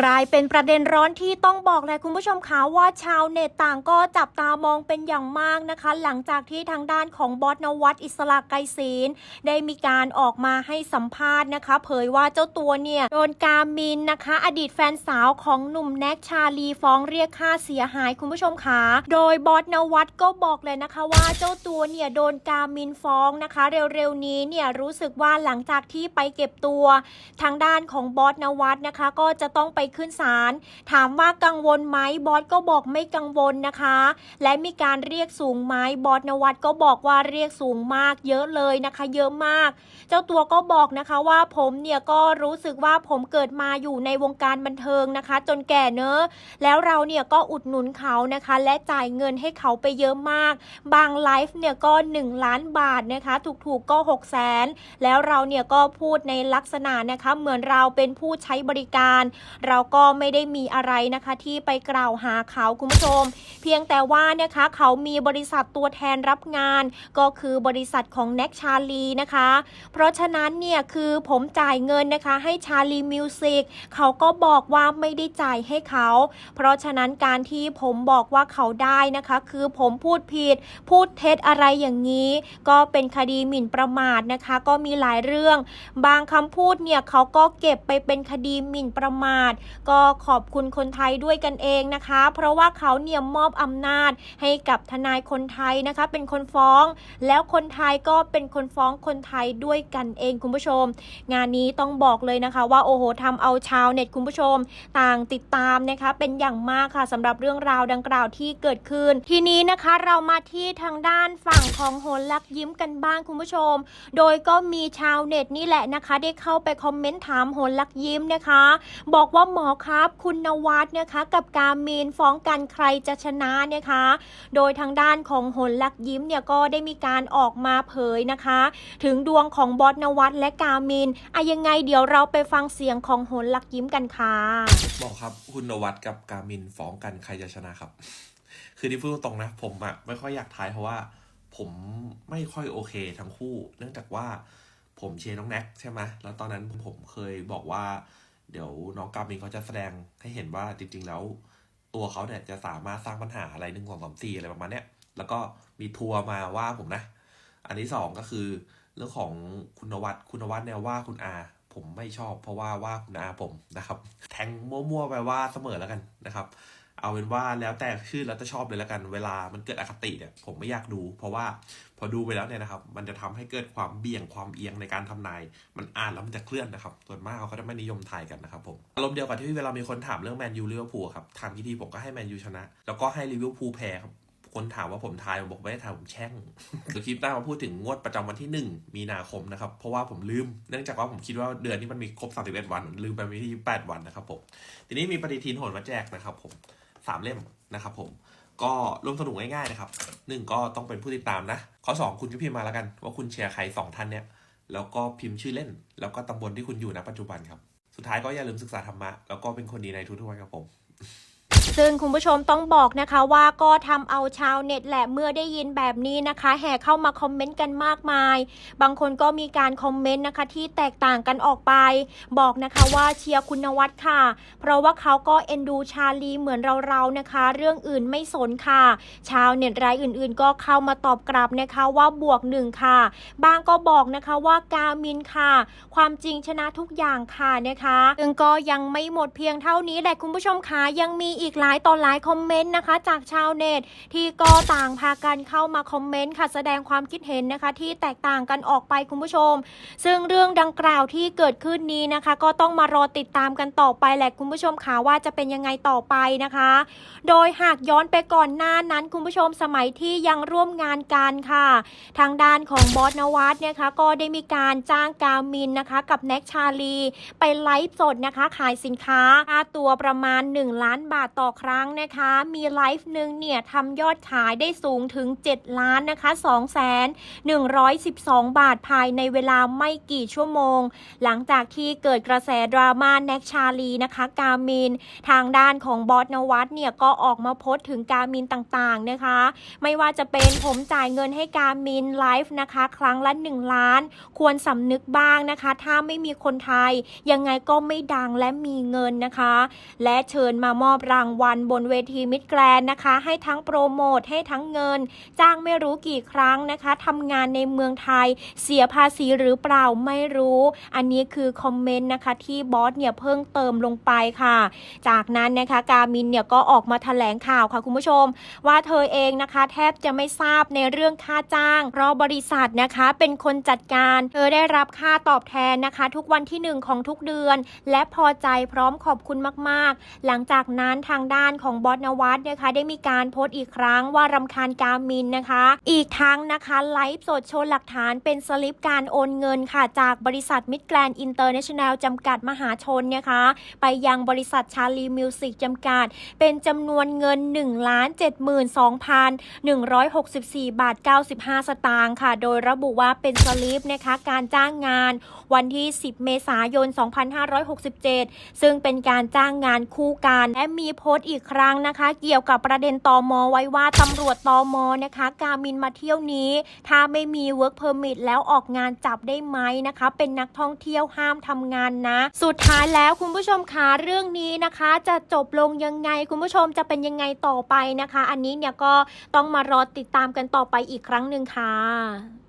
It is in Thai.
กลายเป็นประเด็นร้อนที่ต้องบอกเลยคุณผู้ชมคะว่าชาวเน็ตต่างก็จับตามองเป็นอย่างมากนะคะ หลังจากที่ทางด้านของบอสนวัตอิสระไกรศีลได้มีการออกมาให้สัมภาษณ์นะคะ เผยว่าเจ้าตัวเนี่ยโดนกามินนะคะ อดีตแฟนสาวของหนุ่มแน็กชาลีฟ้องเรียกค่าเสียหายคุณผู้ชมคะโดยบอสนวัตก็บอกเลยนะคะ ว่าเจ้าตัวเนี่ยโดนกามินฟ้องนะคะ เร็วๆนี้เนี่ยรู้สึกว่าหลังจากที่ไปเก็บตัว ทางด้านของบอสนวัตนะคะ ก็จะต้องไปขึ้นศาลถามว่ากังวลไหมบอสก็บอกไม่กังวลนะคะ และมีการเรียกสูงไหมบอสนวัตก็บอกว่าเรียกสูงมากเยอะเลยนะคะ เยอะมาก เจ้าตัวก็บอกนะคะว่าผมเนี่ยก็รู้สึกว่าผมเกิดมาอยู่ในวงการบันเทิงนะคะ จนแก่เนอะแล้วเราเนี่ยก็อุดหนุนเขานะคะ และจ่ายเงินให้เขาไปเยอะมาก บางไลฟ์เนี่ยก็ 1 ล้านบาทนะคะถูกๆก็6 0แสนแล้วเราเนี่ยก็พูดในลักษณะนะคะ เหมือนเราเป็นผู้ใช้บริการ เราก็ไม่ได้มีอะไรนะคะที่ไปกล่าวหาเขาคุณผู้ชม เพียงแต่ว่านะคะเขามีบริษัทตัวแทนรับงาน ก็คือบริษัทของแน็กชาลีนะคะ เพราะฉะนั้นเนี่ยคือผมจ่ายเงินนะคะให้ชาลีมิวสิกเขาก็บอกว่าไม่ได้จ่ายให้เขา เพราะฉะนั้นการที่ผมบอกว่าเขาได้นะคะ คือผมพูดผิด พูดเท็จอะไรอย่างนี้ ก็เป็นคดีหมิ่นประมาทนะคะ ก็มีหลายเรื่อง บางคำพูดเนี่ยเขาก็เก็บไปเป็นคดีหมิ่นประมาทก็ขอบคุณคนไทยด้วยกันเองนะคะ เพราะว่าเขาเนี่ยมอบอำนาจให้กับทนายคนไทยนะคะ เป็นคนฟ้อง แล้วคนไทยก็เป็นคนฟ้องคนไทยด้วยกันเองคุณผู้ชม งานนี้ต้องบอกเลยนะคะ ว่าโอ้โหทำเอาชาวเน็ตคุณผู้ชม ต่างติดตามนะคะ เป็นอย่างมากค่ะสำหรับเรื่องราวดังกล่าวที่เกิดขึ้น ทีนี้นะคะเรามาที่ทางด้านฝั่งของโหนลักยิ้มกันบ้างคุณผู้ชม โดยก็มีชาวเน็ตนี่แหละนะคะ ได้เข้าไปคอมเมนต์ถามโหนลักยิ้มนะคะ บอกว่าหมอครับ คุณนวัดนะคะ กับกามีนฟ้องกันใครจะชนะนะคะ โดยทางด้านของโหนลักยิ้มเนี่ยก็ได้มีการออกมาเผยนะคะ ถึงดวงของบอสนวัดและกามินอะยังไงเดี๋ยวเราไปฟังเสียงของโหนลักยิ้มกันค่ะบอกครับ คุณนวัดกับกามินฟ้องกันใครจะชนะครับ คือที่พูดตรงๆนะ ผมอะไม่ค่อยอยากทายเพราะว่า ผมไม่ค่อยโอเคทั้งคู่ เนื่องจากว่าผมเชียร์น้องแน็กใช่ไหมแล้วตอนนั้นผมเคยบอกว่า เดี๋ยวน้องกามินเขาจะแสดงให้เห็นว่าจริง ๆ แล้ว ตัวเขาเนี่ยจะสามารถสร้างปัญหาอะไรหนึ่งสองสามสี่อะไรประมาณเนี้ยแล้วก็มีทัวร์มาว่าผมนะ อันที่สองก็คือ เรื่องของคุณวัตคุณวัตเนี่ยว่าคุณอาผมไม่ชอบ เพราะว่าว่าคุณอาผมนะครับ แทงมั่วๆไปว่าเสมอแล้วกันนะครับ เอาเป็นว่าแล้วแต่ชื่อแล้วจะชอบเลยแล้วกันเวลามันเกิดอคติเนี่ยผมไม่อยากดู เพราะว่าพอดูไปแล้วเนี่ยนะครับ มันจะทำให้เกิดความเบี่ยงความเอียงในการทำนาย มันอ่านแล้วมันจะเคลื่อนนะครับ ส่วนมากเขาก็จะไม่นิยมทายกันนะครับผมอารมณ์เดียวกับที่เวลามีคนถามเรื่องแมนยูลิเวอร์พูลครับทางที่ดีผมก็ให้แมนยูชนะ แล้วก็ให้ลิเวอร์พูลแพ้ครับคนถามว่าผมทายผมบอกไม่ได้ทายผมแช่งเดี๋ยวคลิปหน้ามาพูดถึงงวดประจำวันที่ 1 มีนาคมนะครับ เพราะว่าผมลืม เนื่องจากว่าผมคิดว่าเดือนนี้มันมีครบ 31 วัน ลืมไปวันที่8วันนะครับผม ทีนี้มีปฏิทินโหนมาแจกนะครับผม สามเล่มนะครับผมก็ร่วมสนุกง่ายๆนะครับหนึ่งก็ต้องเป็นผู้ติดตามนะ ข้อ 2 คุณก็พิมพ์มาแล้วกัน ว่าคุณแชร์ใครสองท่านเนี่ยแล้วก็พิมพ์ชื่อเล่น แล้วก็ตำบลที่คุณอยู่ณปัจจุบันครับ สุดท้ายก็อย่าลืมศึกษาธรรมะ แล้วก็เป็นคนดีในทุกๆวันครับผม ซึ่งคุณผู้ชมต้องบอกนะคะว่าก็ทำเอาชาวเน็ตแหละเมื่อได้ยินแบบนี้นะคะ แห่เข้ามาคอมเมนต์กันมากมาย บางคนก็มีการคอมเมนต์นะคะที่แตกต่างกันออกไป บอกนะคะว่าเชียร์คุณนวัดค่ะ เพราะว่าเขาก็เอ็นดูชาลีเหมือนเราๆนะคะ เรื่องอื่นไม่สนค่ะ ชาวเน็ตรายอื่นๆ ก็เข้ามาตอบกลับนะคะว่าบวกหนึ่งค่ะ บางก็บอกนะคะว่ากามินค่ะ ความจริงชนะทุกอย่างค่ะนะคะซึ่งก็ยังไม่หมดเพียงเท่านี้แหละคุณผู้ชมคะยังมีอีกหลายต่อหลายคอมเมนต์นะคะ จากชาวเน็ตที่ก็ต่างพากันเข้ามาคอมเมนต์ค่ะแสดงความคิดเห็นนะคะ ที่แตกต่างกันออกไปคุณผู้ชม ซึ่งเรื่องดังกล่าวที่เกิดขึ้นนี้นะคะ ก็ต้องมารอติดตามกันต่อไปแหละคุณผู้ชมค่ะว่าจะเป็นยังไงต่อไปนะคะ โดยหากย้อนไปก่อนหน้านั้นคุณผู้ชมสมัยที่ยังร่วมงานกันค่ะ ทางด้านของบอสนวัตเนี่ยคะก็ได้มีการจ้างกามินนะคะ กับแน็กชาลี ไปไลฟ์สดนะคะ ขายสินค้าค่าตัวประมาณ 1 ล้านบาทต่อต่อครั้งนะคะ มีไลฟ์หนึ่งเนี่ยทำยอดขายได้สูงถึง 7 ล้านนะคะ2แสน112 บาทภายในเวลาไม่กี่ชั่วโมง หลังจากที่เกิดกระแสดราม่าแน็กชาลีนะคะกามิน ทางด้านของบอสนวัตเนี่ยก็ออกมาโพสต์ถึงกามินต่างๆนะคะ ไม่ว่าจะเป็นผมจ่ายเงินให้กามินไลฟ์นะคะ ครั้งละ 1 ล้าน ควรสำนึกบ้างนะคะ ถ้าไม่มีคนไทย ยังไงก็ไม่ดังและมีเงินนะคะ และเชิญมามอบรัางวัลบนเวทีมิดแกรนด์นะคะ ให้ทั้งโปรโมทให้ทั้งเงิน จ้างไม่รู้กี่ครั้งนะคะทำงานในเมืองไทย เสียภาษีหรือเปล่าไม่รู้ อันนี้คือคอมเมนต์นะคะที่บอสเนี่ยเพิ่งเติมลงไปค่ะ จากนั้นนะคะกามินเนี่ยก็ออกมาแถลงข่าวค่ะคุณผู้ชม ว่าเธอเองนะคะ แทบจะไม่ทราบในเรื่องค่าจ้างเพราะบริษัทนะคะเป็นคนจัดการเธอได้รับค่าตอบแทนนะคะ ทุกวันที่หนึ่งของทุกเดือน และพอใจพร้อมขอบคุณมากๆ หลังจากนั้นทางด้านของบอสนวัตนะคะได้มีการโพสต์อีกครั้งว่ารำคาญกามินนะคะ อีกทั้งนะคะไลฟ์สดโชว์หลักฐานเป็นสลิปการโอนเงินค่ะ จากบริษัทมิดแกรนอินเตอร์เนชั่นแนลจำกัดมหาชนนะคะ ไปยังบริษัทชาลีมิวสิกจำกัด เป็นจำนวนเงิน 1 7 2 164 บาท 95 สตางค์ค่ะ โดยระบุว่าเป็นสลิปนะคะการจ้างงาน วันที่ 10 เมษายน 2567 ซึ่งเป็นการจ้างงานคู่กันและมีโพสต์อีกครั้งนะคะ เกี่ยวกับประเด็นตอมอไว้ว่าตำรวจตอมอนะคะ กามินมาเที่ยวนี้ ถ้าไม่มี work permit แล้วออกงานจับได้ไหมนะคะ เป็นนักท่องเที่ยวห้ามทำงานนะ สุดท้ายแล้วคุณผู้ชมคะเรื่องนี้นะคะ จะจบลงยังไงคุณผู้ชมจะเป็นยังไงต่อไปนะคะ อันนี้เนี่ยก็ต้องมารอติดตามกันต่อไปอีกครั้งหนึ่งค่ะ